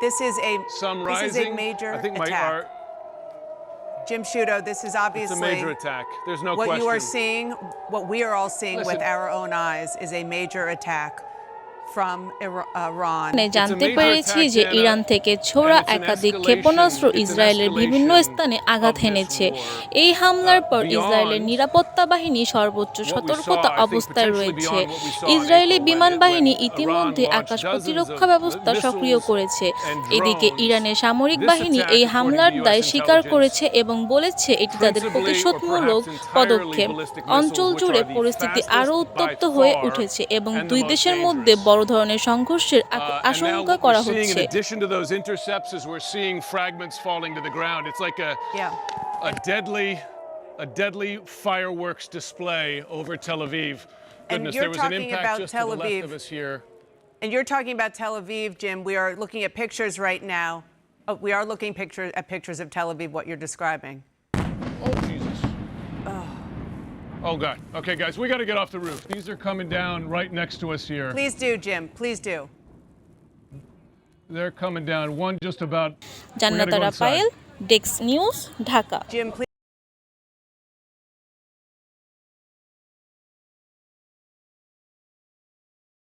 This is a Sun this is a rising. major I think my attack. art. Jim Shudo, this is It's a major attack. There's no what question. you are seeing, what we are all seeing with our own eyes is a major attack মানে জানতে পেরেছি যে Iran থেকে ছোড়া একাধিক ক্ষেপণাস্ত্র ইসরায়েলের বিভিন্ন স্থানে আঘাত হেনেছে। এই হামলার পর ইসরায়েলের নিরাপত্তা বাহিনী সর্বোচ্চ সতর্কতা অবস্থায় রয়েছে। ইসরায়েলি বিমান বাহিনী ইতিমধ্যে আকাশ প্রতিরক্ষা ব্যবস্থা সক্রিয় করেছে। এদিকে ইরানের সামরিক বাহিনী এই হামলার দায় স্বীকার করেছে এবং বলেছে এটি তাদের প্রতিশোধমূলক পদক্ষেপ। অঞ্চল জুড়ে পরিস্থিতি আরও উত্তপ্ত হয়ে উঠেছে এবং দুই দেশের মধ্যে বড় বড় ধরনের সংঘর্ষের আ- Uh, and now আশঙ্কা what করা we're seeing হচ্ছে in addition to those intercepts is we're seeing fragments falling to the ground. It's like a Yeah. a deadly a deadly fireworks display over Tel Aviv. Goodness, you're there was an talking impact about just Tel to the Aviv. left of us here. And you're talking about Tel Aviv, Jim. We are looking at pictures right now. Oh, we are looking picture, at pictures of Tel Aviv, what you're describing. Oh Jesus. Oh, God. Okay, guys, we got to get off the roof. These are coming down right next to us here. Please do, Jim. Please do. They're coming down. One just about. Rafael, News, Dhaka. Jim, please.